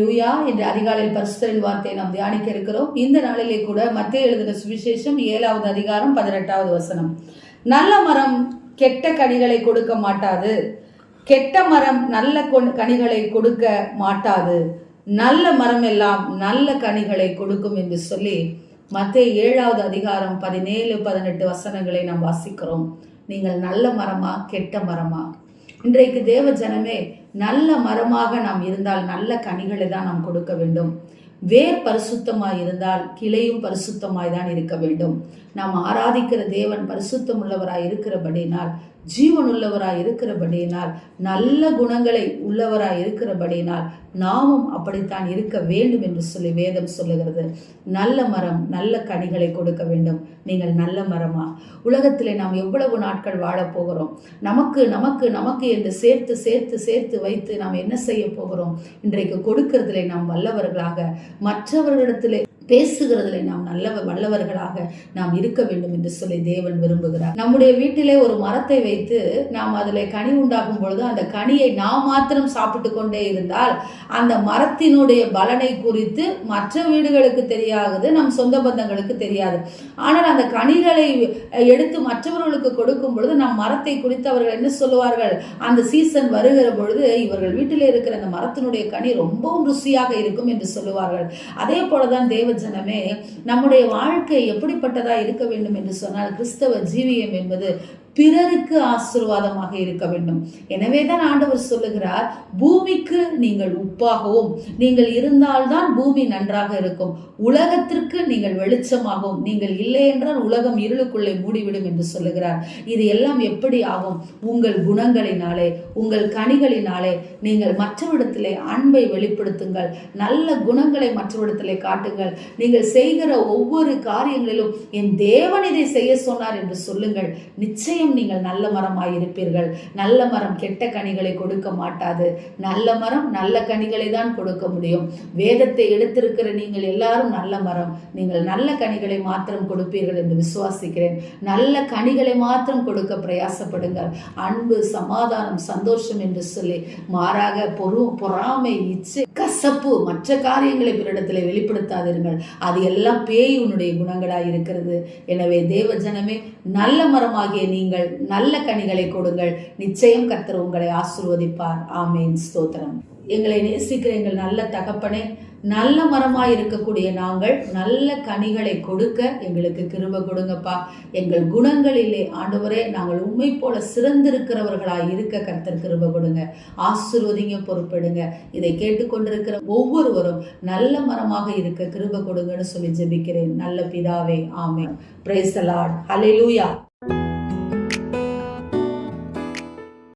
லூயா என்ற அதிகாலையில் பரிசுத்தரின் வார்த்தையை நாம் தியானிக்க இருக்கிறோம். இந்த நாளிலே கூட மத்திய எழுதின சுவிசேஷம் ஏழாவது அதிகாரம் பதினெட்டாவது வசனம். நல்ல மரம் கெட்ட கனிகளை கொடுக்க மாட்டாது. கெட்ட மரம் நல்ல கனிகளை கொடுக்க மாட்டாது. நல்ல மரம் எல்லாம் நல்ல கனிகளை கொடுக்கும் என்று சொல்லி மத்திய ஏழாவது அதிகாரம் பதினேழு பதினெட்டு வசனங்களை நாம் வாசிக்கிறோம். நீங்கள் நல்ல மரமா கெட்ட மரமா? இன்றைக்கு தேவ ஜனமே நல்ல மரமாக நாம் இருந்தால் நல்ல கனிகளை தான் நாம் கொடுக்க வேண்டும். வேர் பரிசுத்தமாய் இருந்தால் கிளையும் பரிசுத்தமாய் தான் இருக்க வேண்டும். நாம் ஆராதிக்கிற தேவன் பரிசுத்தம் உள்ளவராய் இருக்கிறபடினால் ஜீவனுள்ளவராய் இருக்கிறபடியினால் நல்ல குணங்களை உள்ளவராய் இருக்கிறபடியினால் நாமும் அப்படித்தான் இருக்க வேண்டும் என்று சொல்லி வேதம் சொல்லுகிறது. நல்ல மரம் நல்ல கனிகளை கொடுக்க வேண்டும். நீங்கள் நல்ல மரமா? உலகத்திலே நாம் எவ்வளவு நாட்கள் வாழப் போகிறோம்? நமக்கு நமக்கு நமக்கு என்று சேர்த்து சேர்த்து சேர்த்து வைத்து நாம் என்ன செய்ய போகிறோம்? இன்றைக்கு கொடுக்கிறதிலே நாம் வல்லவர்களாக மற்றவர்களிடத்திலே பேசுகிறதுல நாம் நல்ல வல்லவர்களாக நாம் இருக்க வேண்டும் என்று சொல்லி தேவன் விரும்புகிறார். நம்முடைய வீட்டிலே ஒரு மரத்தை வைத்து நாம் அதில் கனி உண்டாகும் பொழுது அந்த கனியை நாம் மாத்திரம் சாப்பிட்டு கொண்டே இருந்தால் அந்த மரத்தினுடைய பலனை குறித்து மற்ற வீடுகளுக்கு தெரியாது நம் சொந்த பந்தங்களுக்கு தெரியாது. ஆனால் அந்த கனிகளை எடுத்து மற்றவர்களுக்கு கொடுக்கும் பொழுது நம் மரத்தை குறித்து அவர்கள் என்ன சொல்லுவார்கள்? அந்த சீசன் வருகிற பொழுது இவர்கள் வீட்டிலே இருக்கிற அந்த மரத்தினுடைய கனி ரொம்பவும் ருசியாக இருக்கும் என்று சொல்லுவார்கள். அதே போலதான் தேவ ஜனமே நம்முடைய வாழ்க்கை எப்படிப்பட்டதா இருக்க வேண்டும் என்று சொன்னால் கிறிஸ்தவ ஜீவியம் என்பது பிறருக்கு ஆசீர்வாதமாக இருக்க வேண்டும். எனவே தான் ஆண்டவர் சொல்லுகிறார் பூமிக்கு நீங்கள் உப்பாகவும் நீங்கள் இருந்தால்தான் பூமி நன்றாக இருக்கும். உலகத்திற்கு நீங்கள் வெளிச்சமாகவும் நீங்கள் இல்லை என்றால் உலகம் இருளுக்குள்ளே மூடிவிடும் என்று சொல்லுகிறார். இது எல்லாம் எப்படி ஆகும்? உங்கள் குணங்களினாலே உங்கள் கனிகளினாலே நீங்கள் மற்றவிடத்திலே அன்பை வெளிப்படுத்துங்கள். நல்ல குணங்களை மற்றவிடத்திலே காட்டுங்கள். நீங்கள் செய்கிற ஒவ்வொரு காரியங்களிலும் என் தேவன் இதை செய்ய சொன்னார் என்று சொல்லுங்கள். நிச்சயம் நீங்கள் நல்ல மரமாக இருப்பீர்கள். நல்ல மரம் கெட்ட கனிகளை கொடுக்க மாட்டாது. நல்ல மரம் நல்ல கனிகளை தான் கொடுக்க முடியும். வேதத்தை எடுத்திருக்கிற நீங்கள் எல்லாரும் நல்ல மரம். நீங்கள் நல்ல கனிகளை மாத்திரம் கொடுப்பீர்கள் என்று விசுவாசிக்கிறேன். நல்ல கனிகளை மாத்திரம் கொடுக்க பிரயாசப்படுங்கள். அன்பு சமாதானம் சந்தோஷம் என்று சொல்லி மாறாக பொறு பொறாமை இச்சை கசப்பு மற்ற காரியங்களை பிறரிடத்தில் வெளிப்படுத்தாதீர்கள். அது எல்லாம் பேய் உன்னுடைய குணங்களாக இருக்கிறது. எனவே தேவ ஜனமே நல்ல மரமாகிய நீங்கள் நல்ல கனிகளை கொடுங்கள். நிச்சயம் கர்த்தர் உங்களை ஆசிர்வதிப்பார். ஆமேன். ஸ்தோத்திரம். எங்களை நேசிக்கிற எங்கள் நல்ல தகப்பனே நல்ல மரமாய் இருக்கக்கூடிய நாங்கள் நல்ல கனிகளை கொடுக்க எங்களுக்கு கிருப கொடுங்கப்பா. எங்கள் குணங்களிலே ஆண்டவரே நாங்கள் உண்மை போல சிறந்திருக்கிறவர்களாய் இருக்க கர்த்தர் கிருப கொடுங்க. ஆசிர்வதிங்க பொறுப்பெடுங்க. இதை கேட்டுக்கொண்டிருக்கிற ஒவ்வொருவரும் நல்ல மரமாக இருக்க கிருப கொடுங்கன்னு சொல்லி ஜெபிக்கிறேன். நல்ல பிதாவே ஆமே பிரைஸ் லார்ட் லூயா